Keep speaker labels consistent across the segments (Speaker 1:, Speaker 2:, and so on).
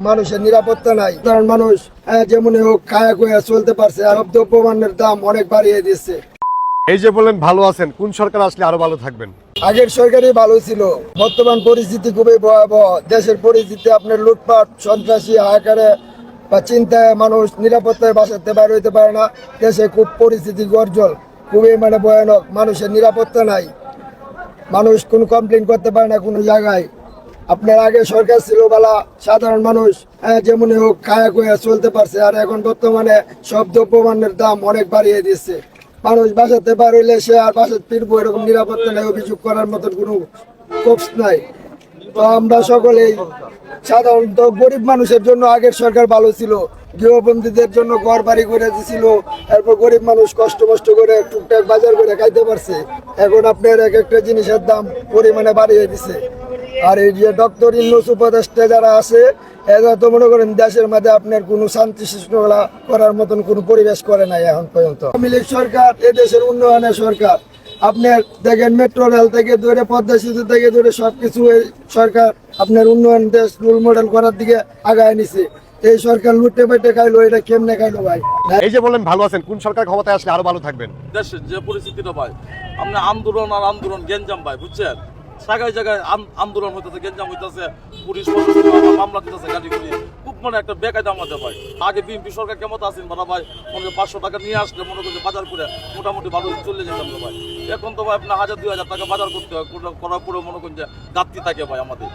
Speaker 1: মানুষের নিরাপত্তা নাই। কারণ মানুষ যেমন হোক খায়া কয়া চলতে পারছে আর দ্রব্যমানের দাম অনেক বাড়িয়ে দিচ্ছে।
Speaker 2: এই যে বলেন ভালো আছেন কোন সরকার আসলে আরও ভালো থাকবেন?
Speaker 1: আগের সরকারই ভালো ছিল বর্তমান পরিস্থিতি খুবই ভয়াবহ। দেশের পরিস্থিতি আপনার লুটপাট সন্ত্রাসী হাহাকারে বা চিন্তায় মানুষ নিরাপত্তায় বাসাতে বাইর হইতে পারে না। দেশে খুব পরিস্থিতি গর্জল খুবই মানে ভয়ানক। মানুষের নিরাপত্তা নাই। মানুষ কোনো কমপ্লেন করতে পারে না কোনো জায়গায়। আপনার আগে সরকার ছিল বলা সাধারণ মানুষ হ্যাঁ, যেমন হোক খায়া কয়া চলতে পারছে। আর এখন বর্তমানে সব দ্রব্যমানের দাম অনেক বাড়িয়ে দিচ্ছে। মানুষ বাসাতে পার হইলে সে আর বাসাতে ফিরবো এরকম নিরাপত্তা নেই অভিযোগ করার মতন কোনো কোপস নাই। তো আমরা সকলেই সাধারণত গরিব মানুষের জন্য আগের সরকার ভালো ছিল গৃহবন্দীদের জন্য ঘর বাড়ি করে দিছিল এরপর গরিব মানুষ কষ্ট কষ্ট করে টুকটাক বাজার করে খাইতে পারছে। এখন আপনার এক একটা জিনিসের দাম পরিমাণে বাড়িয়ে দিছে। আর এই যে ডক্টর ইন্নুস উপদেষ্টা যারা আছে এরা তো মনে করেন দেশের মধ্যে আপনার কোনো শান্তি শৃঙ্খলা করার মতন কোনো পরিবেশ করে নাই এখন পর্যন্ত। আওয়ামী লীগ সরকার এ দেশের উন্নয়নের সরকার। আপনার দেখেন মেট্রো রেল থেকে ধরে পদ্মা সেতু থেকে ধরে সবকিছু এই সরকার আপনার উন্নয়ন দেশ রোল মডেল করার দিকে আগায় নিছে। এই সরকার লুটে পেটে খাইলো এটা কেমনে খাইলো ভাই?
Speaker 2: এই যে বললেন ভালো আছেন। কোন সরকার ক্ষমতায় আসলে আরও ভালো থাকবেন?
Speaker 3: দেশের যে পরিস্থিতিটা ভাই আপনি আন্দোলন আর আন্দোলন গেঞ্জাম ভাই বুঝছেন? জায়গায় জায়গায় আন্দোলন হইতেছে গেঞ্জাম হইতেছে, পুলিশ মামলা দিতেছে গাড়ি গুলি খুব মানে একটা বেকায়দা আমাদের ভাই। আগে বিএনপি সরকার কেমন আছেন ভাড়া ভাই, মনে পাঁচশো টাকা নিয়ে আসলে মনে করছে বাজার করে মোটামুটি ভালো চলে যেতাম তো ভাই। এখন তো ভাই আপনার হাজার, দুই হাজার টাকা বাজার করতে হয় করার পরে মনে করেন যে ঘাটতি থাকে ভাই আমাদের।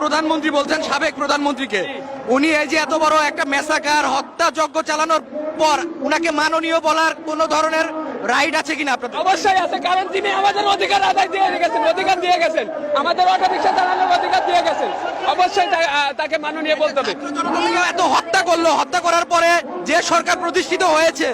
Speaker 4: প্রধানমন্ত্রী বলছেন, সাবেক প্রধানমন্ত্রীকে। উনি এই যে এত বড় একটা মেসাকার হত্যাযজ্ঞ চালানোর পর উনাকে মাননীয় বলার কোন ধরনের রাইট আছে কিনা আপনাদের?
Speaker 5: অবশ্যই আছে কারণ তিনি আমাদের অধিকার আদায় দিয়ে গেছেন অধিকার দিয়ে গেছেন। আমাদের অটো রিক্সা চালানোর অধিকার দিয়ে গেছেন। অবশ্যই তাকে মাননীয় বলতে হবে।
Speaker 4: এত হত্যা করল হত্যা করার পরে যে সরকার প্রতিষ্ঠিত হয়েছে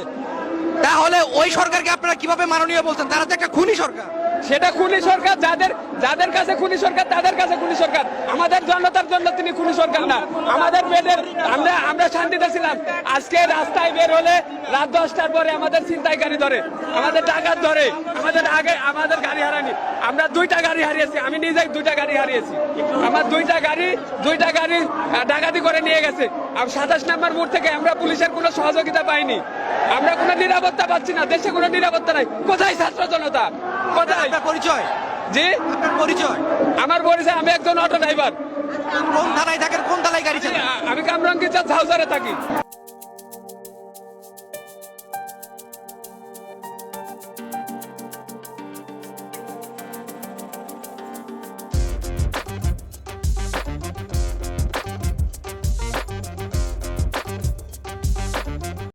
Speaker 4: তাহলে ওই সরকারকে আপনারা কীভাবে মাননীয় বলছেন? তারা তো একটা খুনি সরকার।
Speaker 5: সেটা খুনি সরকার, যাদের যাদের কাছে খুনি সরকার, তাদের কাছে খুনি সরকার। আমাদের জনতার জন্য তিনি খুনি সরকার না। আমাদের মেয়েদের আমরা আমরা শান্তিতে ছিলাম। আজকে রাস্তায় বের হলে রাত দশটার পরে আমাদের চিন্তায় গাড়ি ধরে, আমাদের টাকা ধরে, আমাদের আগে, আমাদের গাড়ি হারানি আমরা দুইটা গাড়ি হারিয়েছি আমি নিজেই দুইটা গাড়ি হারিয়েছি। আমার দুইটা গাড়ি দুইটা গাড়ি ডাকাতি করে নিয়ে গেছে। আর সাতাশ নাম্বার মোড় থেকে আমরা পুলিশের কোনো সহযোগিতা পাইনি। আমরা কোনো নিরাপত্তা পাচ্ছি না দেশে কোনো নিরাপত্তা নাই। কোথায় ছাত্র জনতা? কোথায়?
Speaker 4: পরিচয়?
Speaker 5: জি?
Speaker 4: আপনার পরিচয়?
Speaker 5: আমার পরিচয় আমি একজন অটো ড্রাইভার।
Speaker 4: কোন থানায় থাকেন কোন থানায় গাড়ি
Speaker 5: আমি কামরাঙ্গিচার ঝাউসারে থাকি।